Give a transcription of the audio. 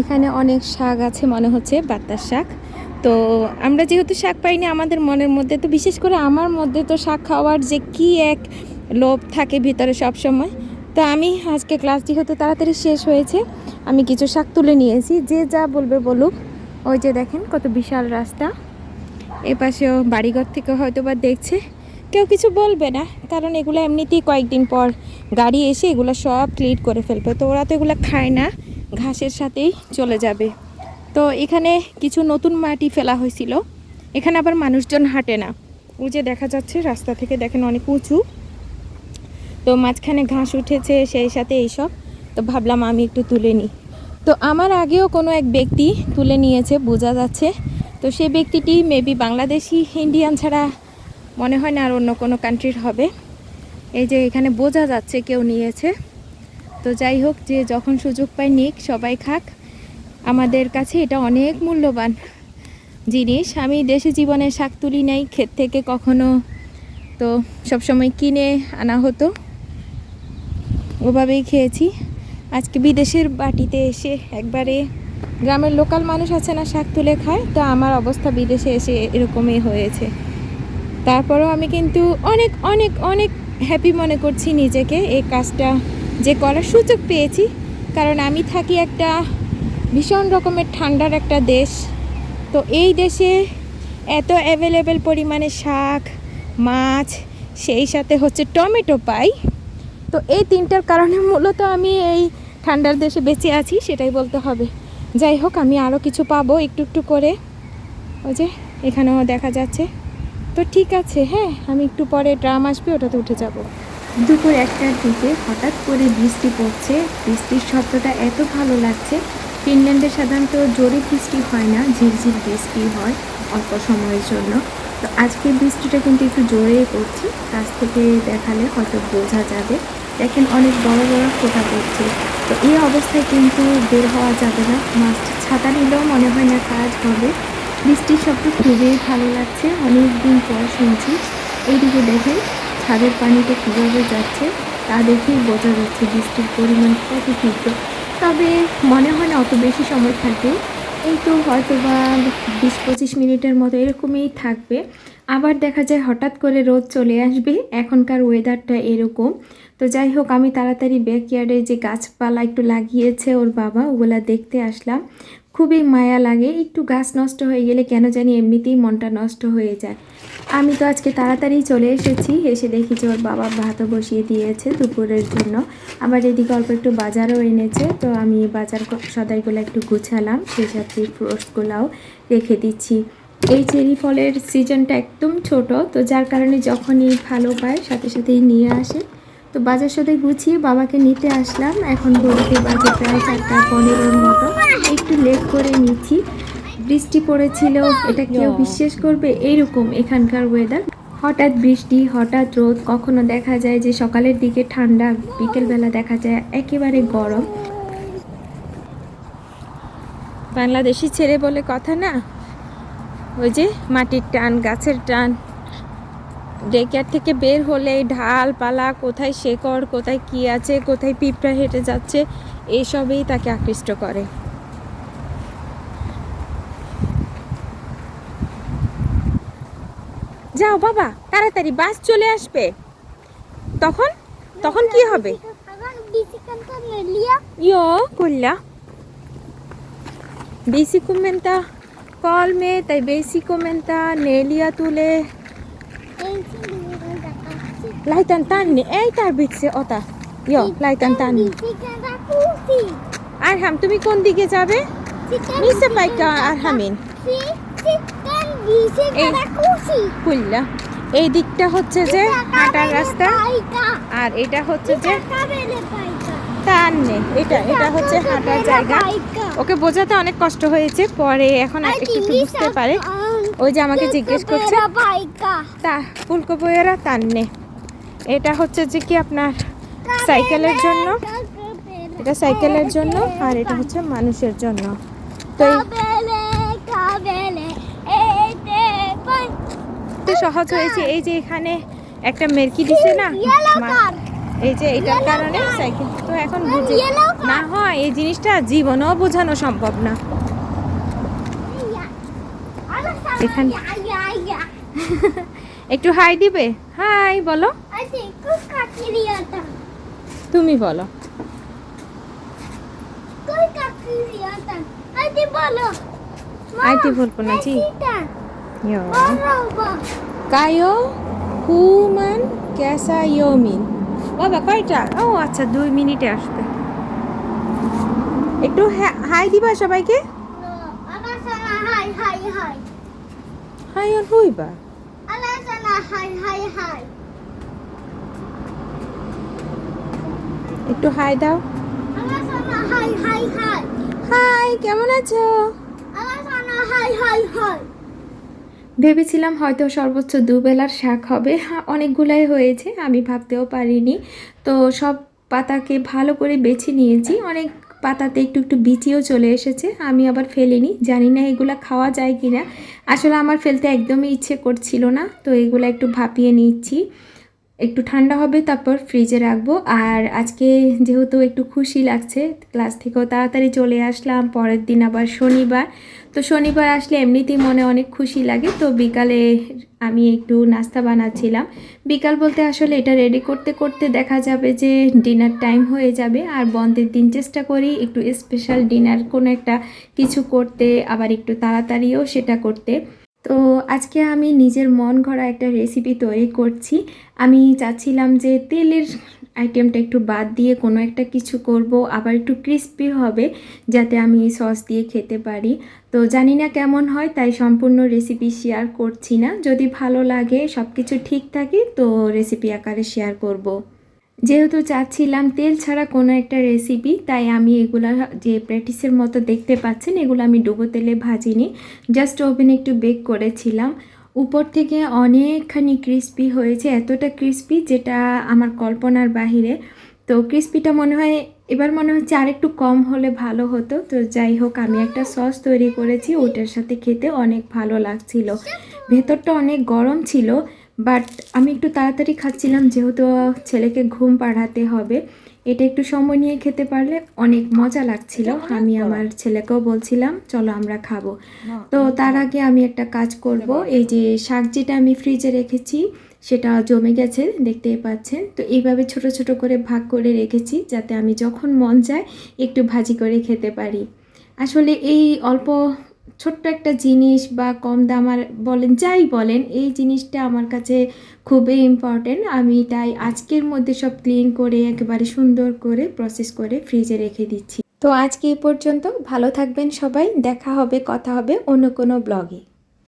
এখানে অনেক শাক আছে, মনে হচ্ছে বাত্তার শাক। তো আমরা যেহেতু শাক পাইনি, আমাদের মনের মধ্যে, তো বিশেষ করে আমার মধ্যে তো শাক খাওয়ার যে কি এক লোভ থাকে ভিতরে সব সময় তো আমি আজকে ক্লাস যেহেতু তাড়াতাড়ি শেষ হয়েছে। আমি কিছু শাক তুলে নিয়েছি, যে যা বলবে বলুক। ওই যে দেখেন কত বিশাল রাস্তা। এ পাশেও বাড়িঘর থেকে হয়তো বা দেখছে। কেউ কিছু বলবে না, কারণ এগুলো এমনিতেই কয়েকদিন পর গাড়ি এসে এগুলো সব ক্লিন করে ফেলবে। তো ওরা তো এগুলো খায় না। ঘাসের সাথেই চলে যাবে। তো এখানে কিছু নতুন মাটি ফেলা হয়েছিল। এখানে আবার মানুষজন হাঁটে না। যে দেখা যাচ্ছে, রাস্তা থেকে দেখেন অনেক উঁচু। তো মাঝখানে ঘাস উঠেছে, সেই সাথে এইসব। তো ভাবলাম আমি একটু তুলে নিই। তো আমার আগেও কোনো এক ব্যক্তি তুলে নিয়েছে, বোঝা যাচ্ছে। তো সেই ব্যক্তিটি মেবি বাংলাদেশি ইন্ডিয়ান ছাড়া মনে হয় না আর অন্য কোনো কান্ট্রির হবে। এই যে এখানে বোঝা যাচ্ছে কেউ নিয়েছে। তো যাই হোক, যে যখন সুযোগ পায় নিক, সবাই খাক। আমাদের কাছে এটা অনেক মূল্যবান জিনিস। আমি দেশে জীবনে শাক তুলি নাই, ক্ষেত থেকে কখনো। তো সবসময় কিনে আনা হতো। ওভাবেই খেয়েছি। আজকে বিদেশের বাটিতে এসে একবারে গ্রামের লোকাল মানুষ আছে না শাক তুলে খায়, তো আমার অবস্থা বিদেশে এসে এরকমই হয়েছে। তারপরেও আমি কিন্তু অনেক অনেক অনেক হ্যাপি মনে করছি নিজেকে। এই কাজটা যে করার সুযোগ পেয়েছি, কারণ আমি থাকি একটা ভীষণ রকমের ঠান্ডার একটা দেশ। তো এই দেশে এত অ্যাভেলেবেল পরিমাণে শাক, মাছ, সেই সাথে হচ্ছে টমেটো পাই। তো এই তিনটার কারণে মূলত আমি এই ঠান্ডার দেশে বেঁচে আছি, সেটাই বলতে হবে। যাই হোক, আমি আরও কিছু পাবো একটু একটু করে। ওই যে, এখানেও দেখা যাচ্ছে। তো ঠিক আছে হ্যাঁ আমি একটু পরে ড্রাম আসবে, ওটাতে উঠে যাব। দুপুর একটার দিকে হঠাৎ করে বৃষ্টি পড়ছে। বৃষ্টির শব্দটা এত ভালো লাগছে, ফিনল্যান্ডে সাধারণত জোরে বৃষ্টি হয় না, ঝিরঝির বৃষ্টি হয় অল্প সময়ের জন্য। তো আজকে বৃষ্টিটা কিন্তু একটু জোরেই পড়ছে, কাছ থেকে দেখালে হয়তো বোঝা যাবে। দেখেন অনেক বড় বড় ফোঁটা পড়ছে। তো এই অবস্থায় কিন্তু বের হওয়া যাবে না, মাস্ট ছাতা নিলেও মনে হয় না কাজ হবে। বৃষ্টির শব্দ খুবই ভালো লাগছে, অনেক দিন পর শুনছি। এইদিকে দেখেন ছাদের পানিটা কীভাবে যাচ্ছে, তা দেখেই বোঝা যাচ্ছে বৃষ্টির পরিমাণ কত তীব্র। তবে মনে হয় না অত বেশি সময় থাকবে। এই তো হয়তো বা বিশ পঁচিশ মিনিটের মতো এরকমই থাকবে। আবার দেখা যায় হঠাৎ করে রোদ চলে আসবে। এখনকার ওয়েদারটা এরকম। তো যাই হোক, আমি তাড়াতাড়ি ব্যাকয়ার্ডে যে গাছপালা একটু লাগিয়েছে ওর বাবা, ওগুলা দেখতে আসলাম। খুবই মায়া লাগে, একটু গাছ নষ্ট হয়ে গেলে কেন জানি এমনিতেই মনটা নষ্ট হয়ে যায়। আমি তো আজকে তাড়াতাড়ি চলে এসেছি, এসে দেখি যে ওর বাবা ভাতও বসিয়ে দিয়েছে দুপুরের জন্য। আবার এদিকে অল্প একটু বাজারও এনেছে, তো আমি বাজার সদাইগুলো একটু গুছালাম, সেই সাথে ফ্রুটসগুলাও রেখে দিচ্ছি। এই চেরি ফলের সিজনটা একদম ছোট, তো যার কারণে যখনই ভালো পায়, সাথে সাথেই নিয়ে আসে। তো বাজার সাথে গুছিয়ে বাবাকে নিতে আসলাম। এখন ঘড়িতে বাজে প্রায় চারটা পনেরোর মতো। একটু লেট করে নিচ্ছি। বৃষ্টি পড়েছিল এটা কেউ বিশ্বাস করবে? এইরকম এখানকার ওয়েদার হঠাৎ বৃষ্টি হঠাৎ রোদ কখনো দেখা যায় যে সকালের দিকে ঠান্ডা বিকেলবেলা দেখা যায় একেবারে গরম। বাংলাদেশি ছেড়ে বলে কথা না? ওই যে মাটির টান গাছের টান। ডেকের থেকে বের হলে ঢাল পালা কোথায় শেকড়, কোথায় কি আছে, কোথায় পিঁপড়া হেঁটে যাচ্ছে, এইসবেই তাকে আকৃষ্ট করে। যাও বাবা, তাড়াতাড়ি বাস চলে আসবে। তখন? তখন কি হবে? ইয়ো করলা basicomente colme tai basicomente nelia tule laitan tanni ei tarvitse ota. Jo laitan tanni আরহাম তুমি কোন দিকে যাবে মিসে পাইকা আরহামিন কুল্লা এই দিকটা হচ্ছে যে হাঁটার রাস্তা আর এটা হচ্ছে যে টাননে এটা এটা হচ্ছে হাঁটার জায়গা ওকে বোঝাতে অনেক কষ্ট হয়েছে। পরে এখন একটু বুঝতে পারে। ওই যে আমাকে জিজ্ঞেস করছে। তা ফুলকো বইয়েরা টাননে এটা হচ্ছে যে কি আপনার সাইকেলের জন্য? এটা সাইকেলের জন্য আর এটা হচ্ছে মানুষের জন্য। তো সহজ হয়েছে। এই যে এখানে একটা মেরকি দিছে না? এই যে এটার কারণে সাইকেল তো এখন বুঝে. না হয় এই জিনিসটা জীবনেও বোঝানো সম্ভব না। এখানে- একটু হাই দিবে? হাই বলো। তুমি বলো। আইটি বলব না জি। ইয়ো। Caio human ক্যাসা ইয়োমিন। বাবা কয়টা? ও আচ্ছা দুই মিনিটে আসবে। একটু হাই দিবা সবাইকে। হাই অন হইবা। একটু হাই দাও। হাই কেমন আছো? ভেবেছিলাম হয়তো সর্বোচ্চ দুবেলার শাক হবে। হ্যাঁ, অনেকগুলাই হয়েছে আমি ভাবতেও পারিনি। তো সব পাতাকে ভালো করে বেছে নিয়েছি। অনেক পাতাতে একটু একটু বিচিও চলে এসেছে আমি আবার ফেলিনি। জানি না এগুলো খাওয়া যায় কি না আসলে আমার ফেলতে একদমই ইচ্ছে করছিল না তো এগুলো একটু ভাপিয়ে নিচ্ছি। একটু ঠান্ডা হবে, তারপর ফ্রিজে রাখব। আর আজকে যেহেতু একটু খুশি লাগছে ক্লাস থেকেও তাড়াতাড়ি চলে আসলাম, পরের দিন আবার শনিবার। তো শনিবার আসলে এমনিতেই মনে অনেক খুশি লাগে, তো বিকালে আমি একটু নাস্তা বানাচ্ছিলাম। বিকাল বলতে আসলে এটা রেডি করতে করতে দেখা যাবে যে ডিনার টাইম হয়ে যাবে, আর বন্ধের দিন চেষ্টা করি একটু স্পেশাল ডিনার কোনো একটা কিছু করতে, আবার একটু তাড়াতাড়িও সেটা করতে। তো আজকে আমি নিজের মন গড়া একটা রেসিপি তৈরি করছি। আমি চাচ্ছিলাম যে তেলের আইটেমটা একটু বাদ দিয়ে কোনো একটা কিছু করব, আবার একটু ক্রিস্পি হবে যাতে আমি সস দিয়ে খেতে পারি। তো জানি না কেমন হয়, তাই সম্পূর্ণ রেসিপি শেয়ার করছি না। যদি ভালো লাগে সব কিছু ঠিক থাকে, তো রেসিপি আকারে শেয়ার করব। যেহেতু চাচ্ছিলাম তেল ছাড়া কোনো একটা রেসিপি তাই আমি এগুলা যে প্র্যাকটিসের মতো দেখতে পাচ্ছেন, এগুলো আমি ডুবো তেলে ভাজিনি। জাস্ট ওভেনে একটু বেক করেছিলাম। উপর থেকে অনেকখানি ক্রিস্পি হয়েছে, এতটা ক্রিস্পি যেটা আমার কল্পনার বাহিরে। তো ক্রিস্পিটা মনে হয়, এবার মনে হচ্ছে আরেকটু কম হলে ভালো হতো। তো যাই হোক, আমি একটা সস তৈরি করেছি, ওটার সাথে খেতে অনেক ভালো লাগছিল। ভেতরটা অনেক গরম ছিল। বাট আমি একটু তাড়াতাড়ি খাচ্ছিলাম যেহেতু ছেলেকে ঘুম পাড়াতে হবে। এটা একটু সময় নিয়ে খেতে পারলে অনেক মজা লাগছিল। আমি আমার ছেলেকেও বলছিলাম চলো আমরা খাব। তো তার আগে আমি একটা কাজ করব। এই যে শাক যেটা আমি ফ্রিজে রেখেছি সেটা জমে গেছে দেখতেই পাচ্ছেন। তো এইভাবে ছোট ছোট করে ভাগ করে রেখেছি যাতে আমি যখন মন যায় একটু ভাজি করে খেতে পারি। আসলে এই অল্প ছোট্ট একটা জিনিস বা কম দামার বলেন, যাই বলেন, এই জিনিসটা আমার কাছে খুবই ইম্পর্টেন্ট আমি তাই আজকের মধ্যে সব ক্লিন করে, একেবারে সুন্দর করে প্রসেস করে ফ্রিজে রেখে দিচ্ছি। তো আজকে এই পর্যন্ত ভালো থাকবেন সবাই, দেখা হবে, কথা হবে অন্য কোনো ব্লগে